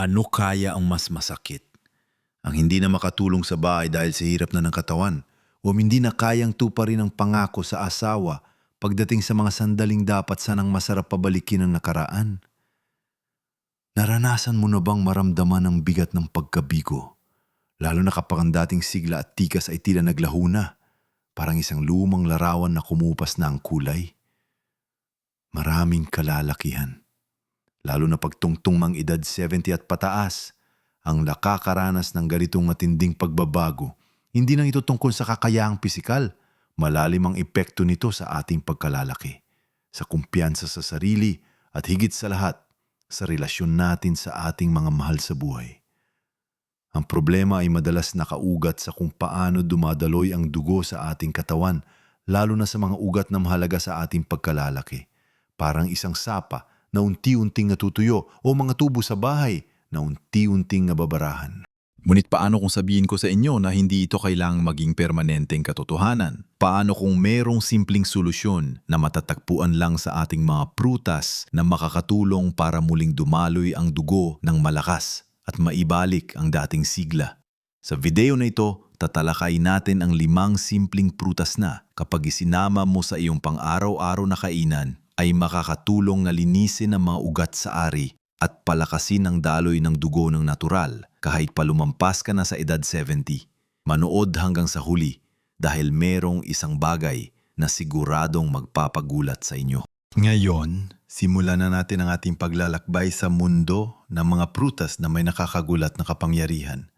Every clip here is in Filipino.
Ano kaya ang mas masakit? Ang hindi na makatulong sa bahay dahil sa hirap na ng katawan o hindi na kayang tuparin ang pangako sa asawa pagdating sa mga sandaling dapat sanang masarap pabalikin ang nakaraan? Naranasan mo na bang maramdaman ang bigat ng pagkabigo? Lalo na kapag ang dating sigla at tikas ay tila naglaho na, parang isang lumang larawan na kumupas na ang kulay. Maraming kalalakihan lalo na pagtungtong mang edad 70 at pataas, ang nakakaranas ng ganitong matinding pagbabago, hindi lang ito tungkol sa kakayahang pisikal, malalim ang epekto nito sa ating pagkalalaki, sa kumpiyansa sa sarili at higit sa lahat, sa relasyon natin sa ating mga mahal sa buhay. Ang problema ay madalas nakaugat sa kung paano dumadaloy ang dugo sa ating katawan, lalo na sa mga ugat na mahalaga sa ating pagkalalaki. Parang isang sapa na unti-unting natutuyo o mga tubo sa bahay na unti-unting nababarahan. Ngunit paano kung sabihin ko sa inyo na hindi ito kailangang maging permanenteng katotohanan? Paano kung merong simpleng solusyon na matatagpuan lang sa ating mga prutas na makakatulong para muling dumaloy ang dugo ng malakas at maibalik ang dating sigla? Sa video na ito, tatalakay natin ang limang simpleng prutas na kapag isinama mo sa iyong pang-araw-araw na kainan ay makakatulong na linisin ang mga ugat sa ari at palakasin ang daloy ng dugo ng natural kahit palumampas ka na sa edad 70. Manood hanggang sa huli dahil merong isang bagay na siguradong magpapagulat sa inyo. Ngayon, simulan na natin ang ating paglalakbay sa mundo ng mga prutas na may nakakagulat na kapangyarihan.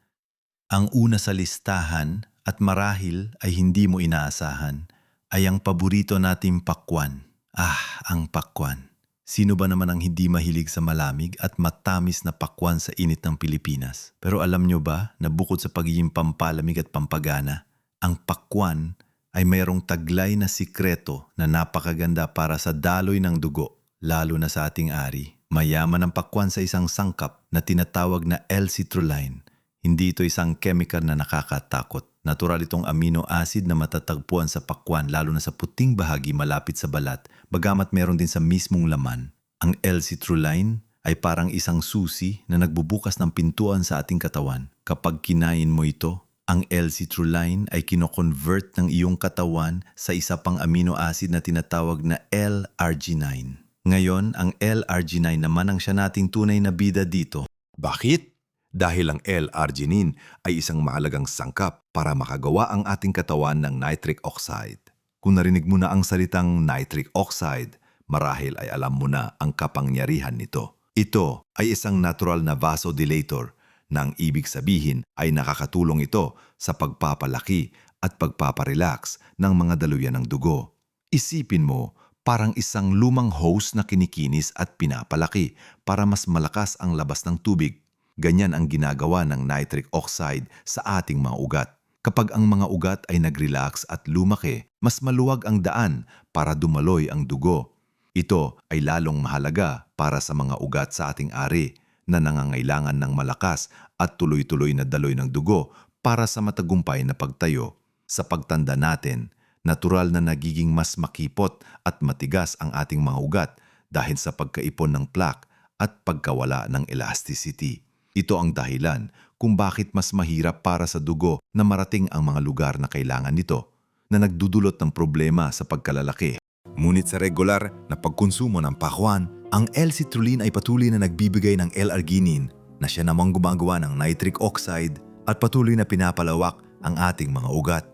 Ang una sa listahan at marahil ay hindi mo inaasahan ay ang paborito nating pakwan. Ah, ang pakwan. Sino ba naman ang hindi mahilig sa malamig at matamis na pakwan sa init ng Pilipinas? Pero alam nyo ba na bukod sa pagiging pampalamig at pampagana, ang pakwan ay mayroong taglay na sikreto na napakaganda para sa daloy ng dugo, lalo na sa ating ari. Mayaman ang pakwan sa isang sangkap na tinatawag na L-citrulline. Hindi ito isang chemical na nakakatakot. Natural itong amino acid na matatagpuan sa pakwan lalo na sa puting bahagi malapit sa balat, bagamat meron din sa mismong laman. Ang L-citrulline ay parang isang susi na nagbubukas ng pintuan sa ating katawan. Kapag kinain mo ito, ang L-citrulline ay kinoconvert ng iyong katawan sa isa pang amino acid na tinatawag na L-arginine. Ngayon, ang L-arginine naman ang siya nating tunay na bida dito. Bakit? Dahil ang L-arginine ay isang mahalagang sangkap para makagawa ang ating katawan ng nitric oxide. Kung narinig mo na ang salitang nitric oxide, marahil ay alam mo na ang kapangyarihan nito. Ito ay isang natural na vasodilator na ang ibig sabihin ay nakakatulong ito sa pagpapalaki at pagpaparelax ng mga daluyan ng dugo. Isipin mo, parang isang lumang hose na kinikinis at pinapalaki para mas malakas ang labas ng tubig. Ganyan ang ginagawa ng nitric oxide sa ating mga ugat. Kapag ang mga ugat ay nag-relax at lumaki, mas maluwag ang daan para dumaloy ang dugo. Ito ay lalong mahalaga para sa mga ugat sa ating ari na nangangailangan ng malakas at tuloy-tuloy na daloy ng dugo para sa matagumpay na pagtayo. Sa pagtanda natin, natural na nagiging mas makipot at matigas ang ating mga ugat dahil sa pagkaipon ng plaque at pagkawala ng elasticity. Ito ang dahilan kung bakit mas mahirap para sa dugo na marating ang mga lugar na kailangan nito na nagdudulot ng problema sa pagkalalaki. Ngunit sa regular na pagkonsumo ng pakwan, ang L-citrulline ay patuloy na nagbibigay ng L-arginine na siya namang gumagawa ng nitric oxide at patuloy na pinapalawak ang ating mga ugat.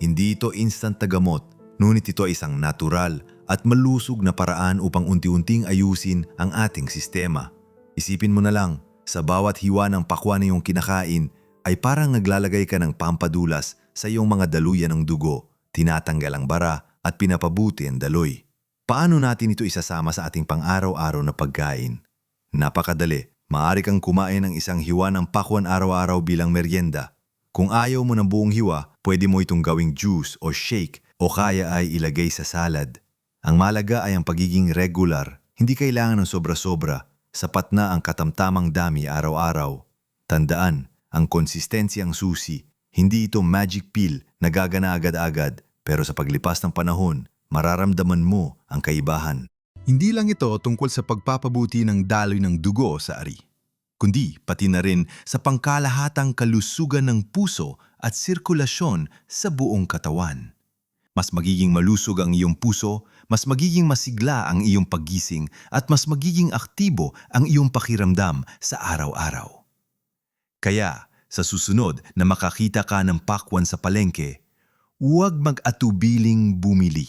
Hindi ito instant na gamot, ngunit ito ay isang natural at malusog na paraan upang unti-unting ayusin ang ating sistema. Isipin mo na lang, sa bawat hiwa ng pakwan na iyong kinakain ay parang naglalagay ka ng pampadulas sa iyong mga daluyan ng dugo, tinatanggal ang bara at pinapabuti ang daloy. Paano natin ito isasama sa ating pang-araw-araw na pagkain? Napakadali, maaari kang kumain ng isang hiwa ng pakwan araw-araw bilang merienda. Kung ayaw mo ng buong hiwa, pwede mo itong gawing juice o shake o kaya ay ilagay sa salad. Ang malaga ay ang pagiging regular, hindi kailangan ng sobra-sobra sapat na ang katamtamang dami araw-araw. Tandaan, ang konsistensya ang susi. Hindi ito magic pill na gagana agad-agad, pero sa paglipas ng panahon, mararamdaman mo ang kaibahan. Hindi lang ito tungkol sa pagpapabuti ng daloy ng dugo sa ari. kundi pati na rin sa pangkalahatang kalusugan ng puso at sirkulasyon sa buong katawan. Mas magiging malusog ang iyong puso, mas magiging masigla ang iyong paggising at mas magiging aktibo ang iyong pakiramdam sa araw-araw. Kaya, sa susunod na makakita ka ng pakwan sa palengke, huwag mag-atubiling bumili.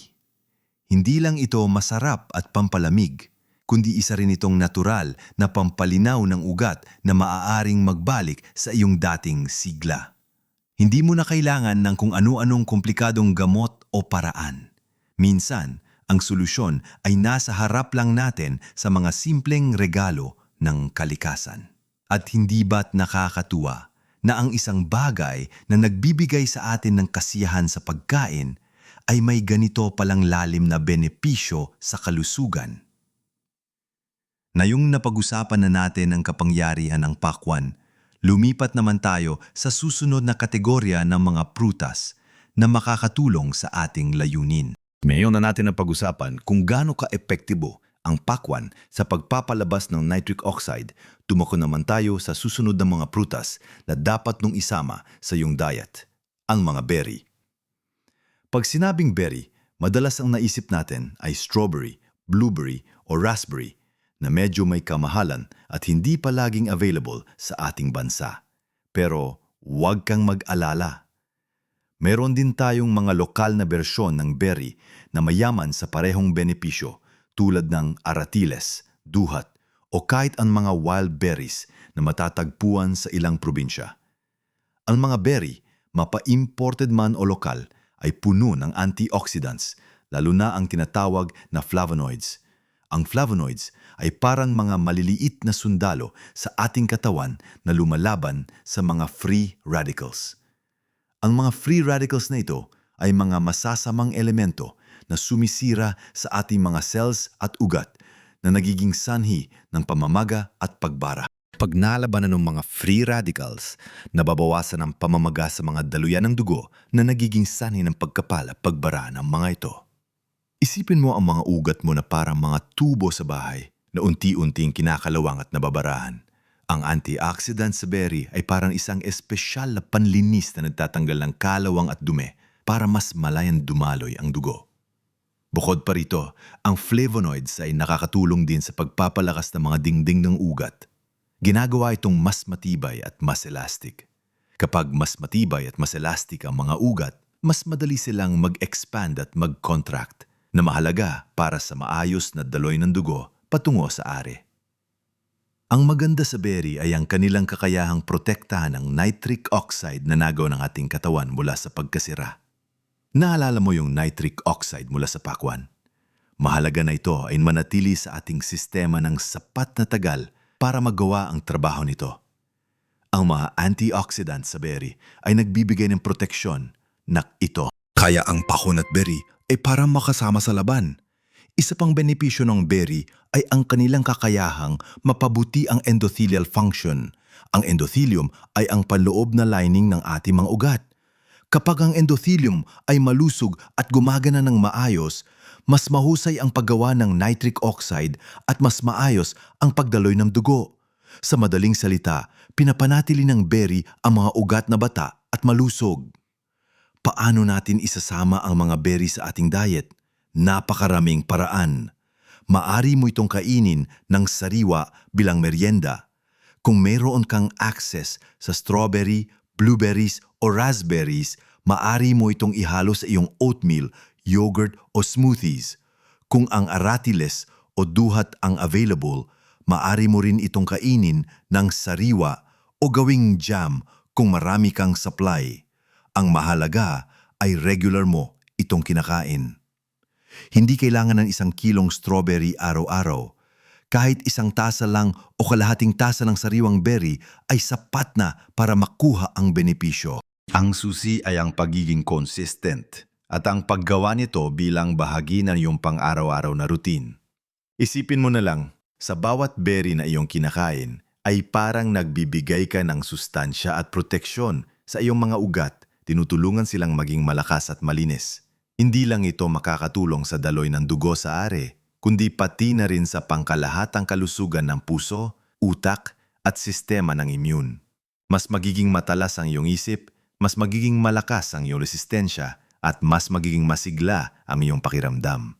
Hindi lang ito masarap at pampalamig, kundi isa rin itong natural na pampalinaw ng ugat na maaaring magbalik sa iyong dating sigla. Hindi mo na kailangan ng kung ano-anong komplikadong gamot o paraan. Minsan, ang solusyon ay nasa harap lang natin sa mga simpleng regalo ng kalikasan. At hindi ba't nakakatuwa na ang isang bagay na nagbibigay sa atin ng kasiyahan sa pagkain ay may ganito palang lalim na benepisyo sa kalusugan? Ngayong napag-usapan na natin ang kapangyarihan ng pakwan, lumipat naman tayo sa susunod na kategorya ng mga prutas na makakatulong sa ating layunin. Ngayon na natin ang pag-usapan kung gaano ka-epektibo ang pakwan sa pagpapalabas ng nitric oxide, tumako naman tayo sa susunod na mga prutas na dapat nung isama sa iyong diet, ang mga berry. Pag sinabing berry, madalas ang naisip natin ay strawberry, blueberry o raspberry na medyo may kamahalan at hindi palaging available sa ating bansa. Pero huwag kang mag-alala. Meron din tayong mga lokal na bersyon ng berry na mayaman sa parehong benepisyo tulad ng aratiles, duhat o kahit ang mga wild berries na matatagpuan sa ilang probinsya. Ang mga berry, mapa-imported man o lokal, ay puno ng antioxidants, lalo na ang tinatawag na flavonoids. Ang flavonoids ay parang mga maliliit na sundalo sa ating katawan na lumalaban sa mga free radicals. Ang mga free radicals na ito ay mga masasamang elemento na sumisira sa ating mga cells at ugat na nagiging sanhi ng pamamaga at pagbara. Pag nalabanan ng mga free radicals, nababawasan ang pamamaga sa mga daluyan ng dugo na nagiging sanhi ng pagkapala pagbara ng mga ito. Isipin mo ang mga ugat mo na parang mga tubo sa bahay na unti-unting kinakalawang at nababarahan. Ang antioxidant sa berry ay parang isang espesyal na panlinis na nagtatanggal ng kalawang at dume para mas malayan dumaloy ang dugo. Bukod pa rito, ang flavonoids ay nakakatulong din sa pagpapalakas ng mga dingding ng ugat. Ginagawa itong mas matibay at mas elastic. Kapag mas matibay at mas elastic ang mga ugat, mas madali silang mag-expand at mag-contract na mahalaga para sa maayos na daloy ng dugo patungo sa are. Ang maganda sa berry ay ang kanilang kakayahang protektahan ng nitric oxide na nagaw ng ating katawan mula sa pagkasira. Naalala mo yung nitric oxide mula sa pakwan? Mahalaga na ito ay manatili sa ating sistema ng sapat na tagal para magawa ang trabaho nito. Ang mga antioxidants sa berry ay nagbibigay ng proteksyon na ito. Kaya ang pahon at berry ay parang makasama sa laban. Isa pang benepisyo ng berry ay ang kanilang kakayahang mapabuti ang endothelial function. Ang endothelium ay ang panloob na lining ng ating mga ugat. Kapag ang endothelium ay malusog at gumagana ng maayos, mas mahusay ang paggawa ng nitric oxide at mas maayos ang pagdaloy ng dugo. Sa madaling salita, pinapanatili ng berry ang mga ugat na bata at malusog. Paano natin isasama ang mga berry sa ating diet? Napakaraming paraan. Maari mo itong kainin ng sariwa bilang merienda. Kung mayroon kang access sa strawberry, blueberries o raspberries, maari mo itong ihalo sa iyong oatmeal, yogurt o smoothies. Kung ang aratiles o duhat ang available, maari mo rin itong kainin ng sariwa o gawing jam kung marami kang supply. Ang mahalaga ay regular mo itong kinakain. Hindi kailangan ng isang kilong strawberry araw-araw. Kahit isang tasa lang o kalahating tasa ng sariwang berry ay sapat na para makuha ang benepisyo. Ang susi ay ang pagiging consistent at ang paggawa nito bilang bahagi ng iyong pang-araw-araw na routine. Isipin mo na lang, sa bawat berry na iyong kinakain ay parang nagbibigay ka ng sustansya at proteksyon sa iyong mga ugat, tinutulungan silang maging malakas at malinis. Hindi lang ito makakatulong sa daloy ng dugo sa are, kundi pati na rin sa pangkalahatang kalusugan ng puso, utak, at sistema ng immune. Mas magiging matalas ang iyong isip, mas magiging malakas ang iyong resistensya, at mas magiging masigla ang iyong pakiramdam.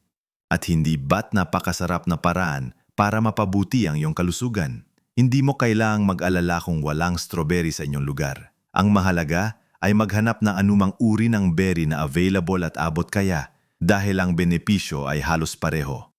At hindi ba't napakasarap na paraan para mapabuti ang iyong kalusugan? Hindi mo kailangang mag-alala kung walang strawberry sa inyong lugar. Ang mahalaga ay maghanap ng anumang uri ng berry na available at abot kaya dahil ang benepisyo ay halos pareho.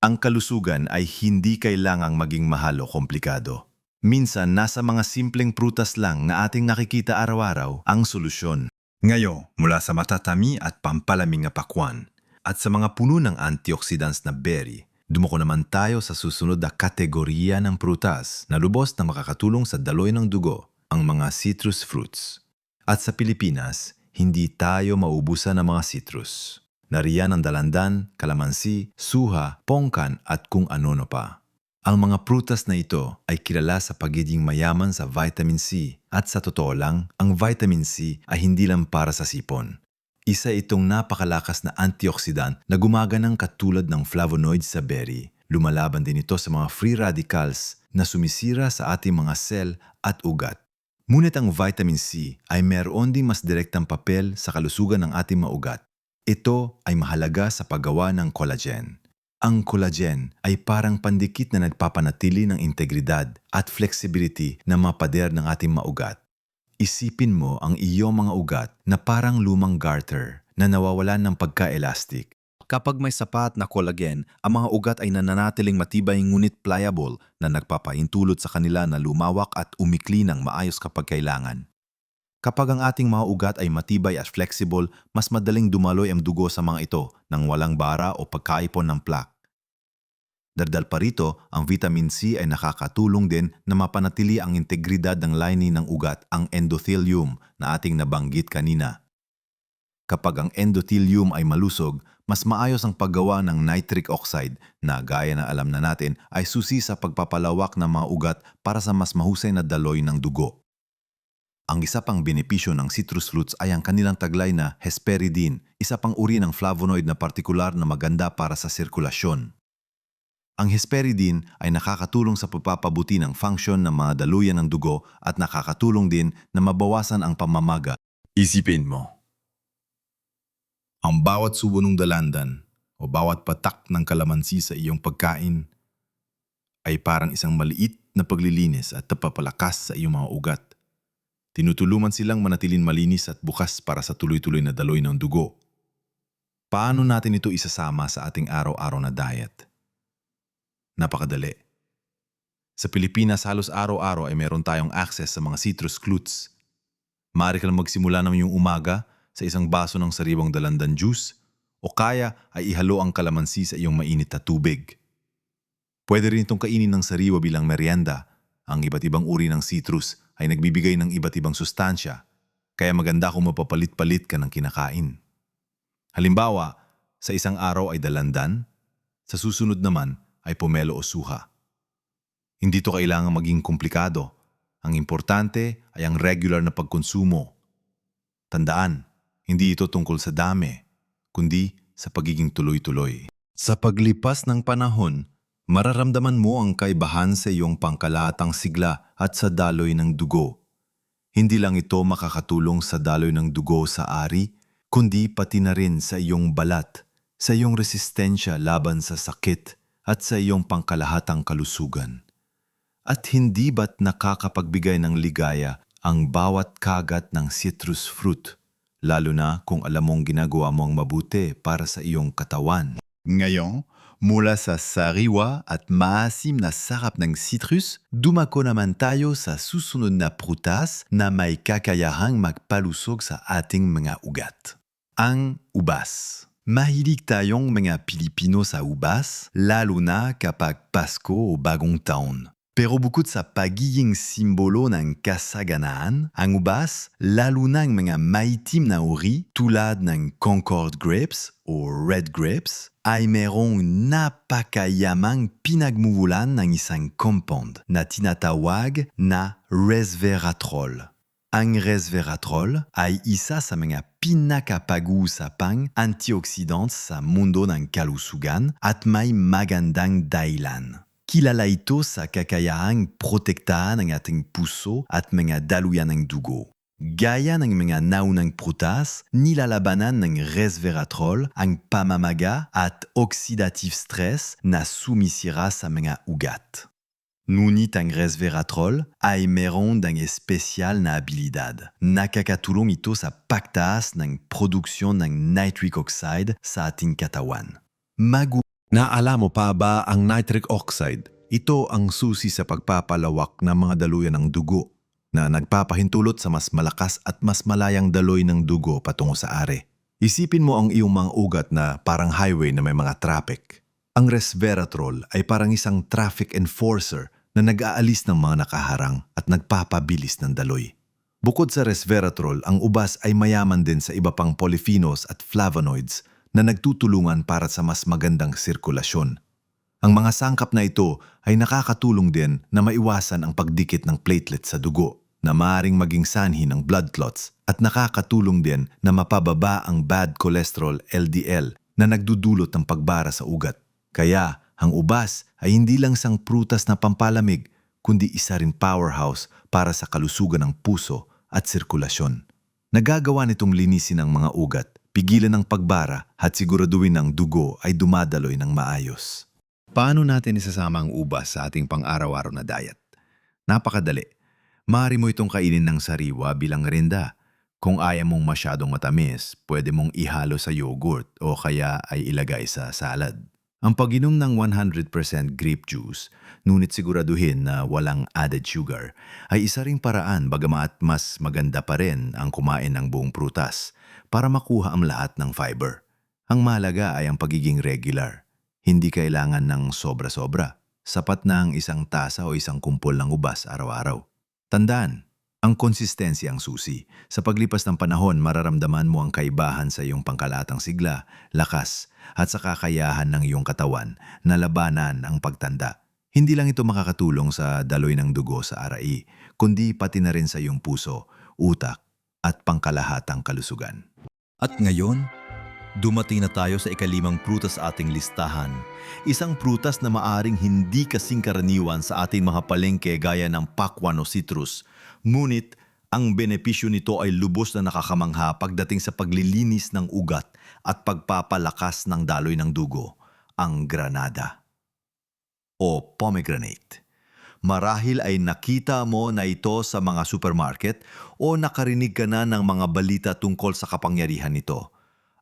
Ang kalusugan ay hindi kailangang maging mahal o komplikado. Minsan, nasa mga simpleng prutas lang na ating nakikita araw-araw ang solusyon. Ngayon, mula sa matatami at pampalamig na pakwan at sa mga puno ng antioxidants na berry, dumako naman tayo sa susunod na kategorya ng prutas na lubos na makakatulong sa daloy ng dugo, ang mga citrus fruits. At sa Pilipinas, hindi tayo maubusan ng mga citrus. Nariyan ang dalandan, kalamansi, suha, pongkan at kung ano-no pa. Ang mga prutas na ito ay kilala sa pagiging mayaman sa vitamin C at sa totoo lang, ang vitamin C ay hindi lang para sa sipon. Isa itong napakalakas na antioxidant na gumaganang katulad ng flavonoids sa berry. Lumalaban din ito sa mga free radicals na sumisira sa ating mga cell at ugat. Ngunit ang vitamin C ay meron ding mas direktang papel sa kalusugan ng ating mga ugat. Ito ay mahalaga sa paggawa ng collagen. Ang collagen ay parang pandikit na nagpapanatili ng integridad at flexibility ng mga pader ng ating maugat. Isipin mo ang iyong mga ugat na parang lumang garter na nawawalan ng pagka-elastic. Kapag may sapat na collagen, ang mga ugat ay nananatiling matibay ngunit pliable na nagpapahintulot sa kanila na lumawak at umikli ng maayos kapag kailangan. Kapag ang ating mga ugat ay matibay at flexible, mas madaling dumaloy ang dugo sa mga ito nang walang bara o pagkaipon ng plaque. Dardal pa rito, ang vitamin C ay nakakatulong din na mapanatili ang integridad ng lining ng ugat, ang endothelium na ating nabanggit kanina. Kapag ang endothelium ay malusog, mas maayos ang paggawa ng nitric oxide na gaya na alam na natin ay susi sa pagpapalawak ng mga ugat para sa mas mahusay na daloy ng dugo. Ang isa pang benepisyo ng citrus fruits ay ang kanilang taglay na hesperidin, isa pang uri ng flavonoid na partikular na maganda para sa sirkulasyon. Ang hesperidin ay nakakatulong sa pagpapabuti ng function ng mga daluyan ng dugo at nakakatulong din na mabawasan ang pamamaga. Isipin mo. Ang bawat subo ng dalandan o bawat patak ng kalamansi sa iyong pagkain ay parang isang maliit na paglilinis at napapalakas sa iyong mga ugat. Tinutulungan silang manatiling malinis at bukas para sa tuloy-tuloy na daloy ng dugo. Paano natin ito isasama sa ating araw-araw na diet? Napakadali. Sa Pilipinas, halos araw-araw ay meron tayong access sa mga citrus fruits. Maaari ka lang magsimula ng iyong umaga sa isang baso ng sariwang dalandan juice o kaya ay ihalo ang kalamansi sa iyong mainit na tubig. Pwede rin itong kainin ng sariwa bilang merienda. Ang iba't ibang uri ng citrus ay nagbibigay ng iba't ibang sustansya, kaya maganda kung mapapalit-palit ka ng kinakain. Halimbawa, sa isang araw ay dalandan, sa susunod naman ay pomelo o suha. Hindi to kailangan maging komplikado. Ang importante ay ang regular na pagkonsumo. Tandaan, hindi ito tungkol sa dami, kundi sa pagiging tuloy-tuloy. Sa paglipas ng panahon, mararamdaman mo ang kaibahan sa iyong pangkalatang sigla at sa daloy ng dugo. Hindi lang ito makakatulong sa daloy ng dugo sa ari, kundi pati na rin sa iyong balat, sa iyong resistensya laban sa sakit at sa iyong pangkalahatang kalusugan. At hindi ba't nakakapagbigay ng ligaya ang bawat kagat ng citrus fruit, lalo na kung alam mong ginagawa mo ang mabuti para sa iyong katawan. Ngayon, mula sa sariwa at maasim na sarap ng citrus, dumako naman tayo sa susunod na prutas na may kakayahang magpalusog sa ating mga ugat. Ang ubas. Mahilig tayong mga Pilipino sa ubas, lalo na kapag Pasko o Bagong Taon. Pero bukod sa pagiging simbolo ng kasaganaan, ang ubas, lalo mga maitim na uri tulad ng Concord grapes o red grapes, ay merong napakayamang pinagmumulan ng isang compound na tinatawag na resveratrol. Ang resveratrol ay isa sa mga pinakapag-uusapang antioxidants sa mundo ng kalusugan at may magandang dahilan. Kilala ito sa kakayahang protektahan ang ating puso at mga daluyan ng dugo. Gaya ng mga naunang prutas, nilalabanan ng resveratrol ang pamamaga at oxidative stress na sumisira sa mga ugat. Ngunit ang resveratrol ay meron ng espesyal na abilidad. Nakakatulong ito sa pagtaas ng produksyon ng nitric oxide sa ating katawan. Magu Naala mo pa ba ang nitric oxide? Ito ang susi sa pagpapalawak ng mga daluyan ng dugo na nagpapahintulot sa mas malakas at mas malayang daloy ng dugo patungo sa are. Isipin mo ang iyong mga ugat na parang highway na may mga traffic. Ang resveratrol ay parang isang traffic enforcer na nag-aalis ng mga nakaharang at nagpapabilis ng daloy. Bukod sa resveratrol, ang ubas ay mayaman din sa iba pang polyphenols at flavonoids na nagtutulungan para sa mas magandang sirkulasyon. Ang mga sangkap na ito ay nakakatulong din na maiwasan ang pagdikit ng platelet sa dugo na maaring maging sanhi ng blood clots at nakakatulong din na mapababa ang bad cholesterol LDL na nagdudulot ng pagbara sa ugat. Kaya ang ubas ay hindi lang sang prutas na pampalamig kundi isa rin powerhouse para sa kalusugan ng puso at sirkulasyon. Nagagawa nitong linisin ang mga ugat, pigilan ang pagbara at siguraduhin ang dugo ay dumadaloy ng maayos. Paano natin isasama ang ubas sa ating pang-araw-araw na diet? Napakadali. Maaari mo itong kainin ng sariwa bilang renda. Kung ayaw mong masyadong matamis, pwede mong ihalo sa yogurt o kaya ay ilagay sa salad. Ang pag-inom ng 100% grape juice, ngunit siguraduhin na walang added sugar, ay isa ring paraan bagamat mas maganda pa rin ang kumain ng buong prutas para makuha ang lahat ng fiber. Ang mahalaga ay ang pagiging regular. Hindi kailangan ng sobra-sobra. Sapat na ang isang tasa o isang kumpol ng ubas araw-araw. Tandaan, ang konsistensya ang susi. Sa paglipas ng panahon, mararamdaman mo ang kaibahan sa iyong pangkalatang sigla, lakas, at sa kakayahan ng iyong katawan na labanan ang pagtanda. Hindi lang ito makakatulong sa daloy ng dugo sa arai, kundi pati na rin sa iyong puso, utak, at pangkalahatang kalusugan. At ngayon, dumating na tayo sa ikalimang prutas sa ating listahan. Isang prutas na maaring hindi kasing karaniwan sa ating mga palengke gaya ng pakwan o citrus. Ngunit, ang benepisyo nito ay lubos na nakakamangha pagdating sa paglilinis ng ugat at pagpapalakas ng daloy ng dugo, ang granada o pomegranate. Marahil ay nakita mo na ito sa mga supermarket o nakarinig ka na ng mga balita tungkol sa kapangyarihan nito.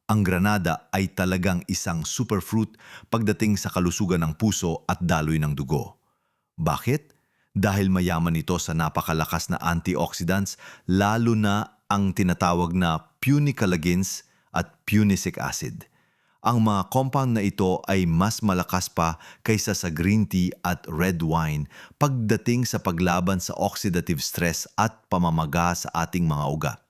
Ang granada ay talagang isang superfruit pagdating sa kalusugan ng puso at daloy ng dugo. Bakit? Dahil mayaman ito sa napakalakas na antioxidants lalo na ang tinatawag na punicalagins at punicic acid. Ang mga compound na ito ay mas malakas pa kaysa sa green tea at red wine pagdating sa paglaban sa oxidative stress at pamamaga sa ating mga ugat.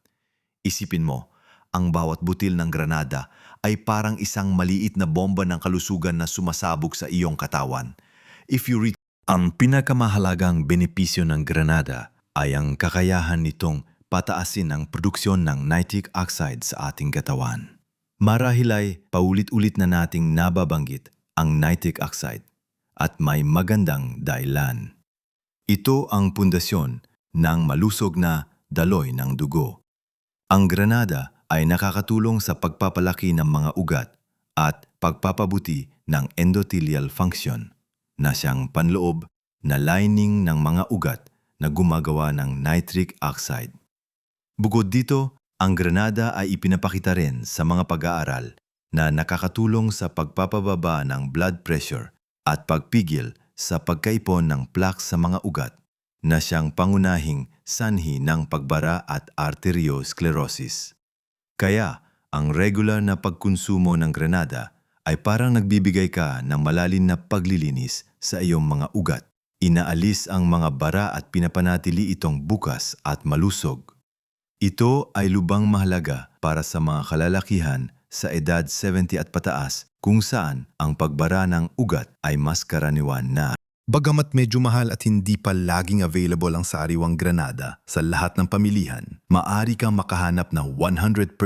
Isipin mo, ang bawat butil ng granada ay parang isang maliit na bomba ng kalusugan na sumasabog sa iyong katawan. If you read ang pinakamahalagang benepisyo ng granada ay ang kakayahan nitong pataasin ang produksyon ng nitric oxide sa ating katawan. Marahil ay paulit-ulit na nating nababanggit ang nitric oxide at may magandang dahilan. Ito ang pundasyon ng malusog na daloy ng dugo. Ang granada ay nakakatulong sa pagpapalaki ng mga ugat at pagpapabuti ng endothelial function na siyang panloob na lining ng mga ugat na gumagawa ng nitric oxide. Bukod dito, ang granada ay ipinapakita rin sa mga pag-aaral na nakakatulong sa pagpapababa ng blood pressure at pagpigil sa pagkaipon ng plaques sa mga ugat na siyang pangunahing sanhi ng pagbara at arteriosclerosis. Kaya, ang regular na pagkonsumo ng granada ay parang nagbibigay ka ng malalim na paglilinis sa iyong mga ugat. Inaalis ang mga bara at pinapanatili itong bukas at malusog. Ito ay lubang mahalaga para sa mga kalalakihan sa edad 70 at pataas kung saan ang pagbara ng ugat ay mas karaniwan na. Bagamat medyo mahal at hindi pa laging available ang sariwang granada sa lahat ng pamilihan, maari kang makahanap ng 100%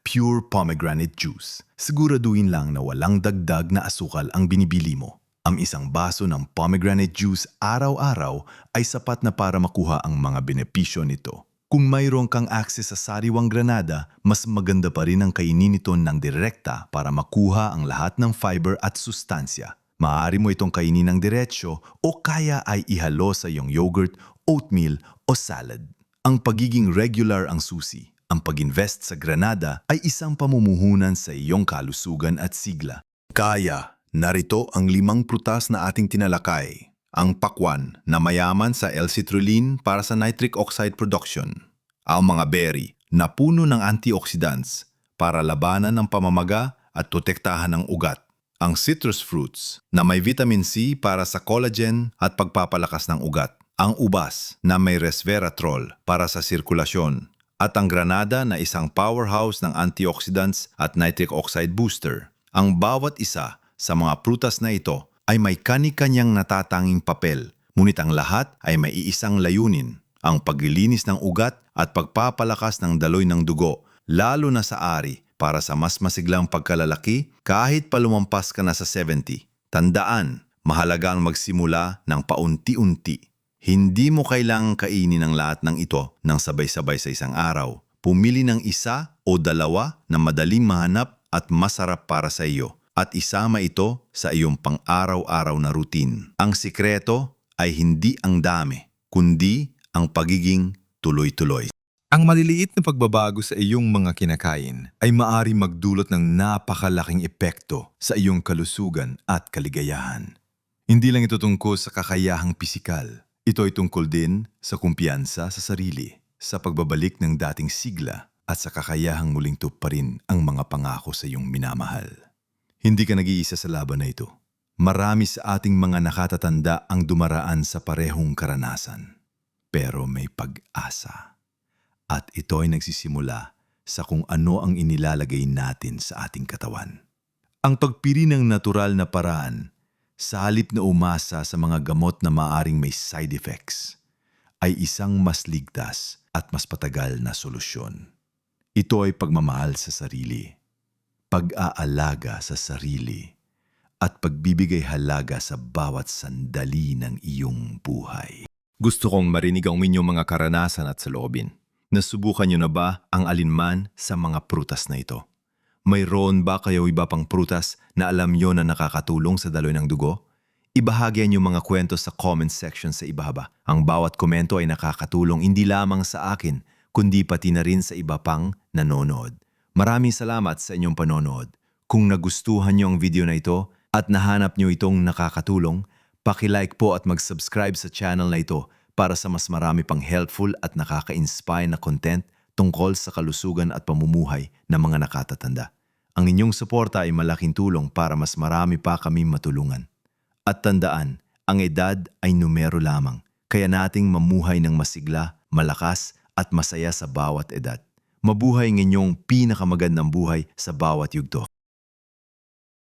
pure pomegranate juice. Siguraduhin lang na walang dagdag na asukal ang binibili mo. Ang isang baso ng pomegranate juice araw-araw ay sapat na para makuha ang mga benepisyo nito. Kung mayroon kang access sa sariwang granada, mas maganda pa rin ang kainin ito ng direkta para makuha ang lahat ng fiber at sustansya. Maaari mo itong kainin ng diretsyo o kaya ay ihalo sa iyong yogurt, oatmeal o salad. Ang pagiging regular ang susi. Ang pag-invest sa granada ay isang pamumuhunan sa iyong kalusugan at sigla. Kaya, narito ang limang prutas na ating tinalakay. Ang pakwan na mayaman sa L-citrulline para sa nitric oxide production. Ang mga berry na puno ng antioxidants para labanan ng pamamaga at protektahan ng ugat. Ang citrus fruits na may vitamin C para sa collagen at pagpapalakas ng ugat. Ang ubas na may resveratrol para sa sirkulasyon. At ang granada na isang powerhouse ng antioxidants at nitric oxide booster. Ang bawat isa sa mga prutas na ito ay may kani-kanyang natatanging papel, ngunit ang lahat ay may iisang layunin, ang paglilinis ng ugat at pagpapalakas ng daloy ng dugo, lalo na sa ari para sa mas masiglang pagkalalaki kahit pa lumampas ka na sa 70. Tandaan, mahalaga ang magsimula ng paunti-unti. Hindi mo kailangang kainin ang lahat ng ito ng sabay-sabay sa isang araw. Pumili ng isa o dalawa na madaling mahanap at masarap para sa iyo at isama ito sa iyong pang-araw-araw na routine. Ang sikreto ay hindi ang dami, kundi ang pagiging tuloy-tuloy. Ang maliliit na pagbabago sa iyong mga kinakain ay maari magdulot ng napakalaking epekto sa iyong kalusugan at kaligayahan. Hindi lang ito tungkol sa kakayahang pisikal. Ito ay tungkol din sa kumpiyansa sa sarili, sa pagbabalik ng dating sigla at sa kakayahang muling tuparin ang mga pangako sa iyong minamahal. Hindi ka nag-iisa sa laban na ito. Marami sa ating mga nakatatanda ang dumaraan sa parehong karanasan. Pero may pag-asa. At ito ay nagsisimula sa kung ano ang inilalagay natin sa ating katawan. Ang pagpili ng natural na paraan sa halip na umasa sa mga gamot na maaring may side effects ay isang mas ligtas at mas patagal na solusyon. Ito ay pagmamahal sa sarili, pag-aalaga sa sarili, at pagbibigay halaga sa bawat sandali ng iyong buhay. Gusto kong marinig ang inyong mga karanasan at saloobin. Nasubukan niyo na ba ang alinman sa mga prutas na ito? Mayroon ba kayo iba pang prutas na alam niyo na nakakatulong sa daloy ng dugo? Ibahagi niyo mga kwento sa comment section sa ibaba. Ang bawat komento ay nakakatulong hindi lamang sa akin, kundi pati na rin sa iba pang nanonood. Maraming salamat sa inyong panonood. Kung nagustuhan niyo ang video na ito at nahanap niyo itong nakakatulong, Paki-like po at mag-subscribe sa channel na ito para sa mas marami pang helpful at nakaka-inspire na content tungkol sa kalusugan at pamumuhay ng mga nakatatanda. Ang inyong suporta ay malaking tulong para mas marami pa kami matulungan. At tandaan, ang edad ay numero lamang, kaya nating mamuhay ng masigla, malakas at masaya sa bawat edad. Mabuhay ng inyong pinakamagandang buhay sa bawat yugto.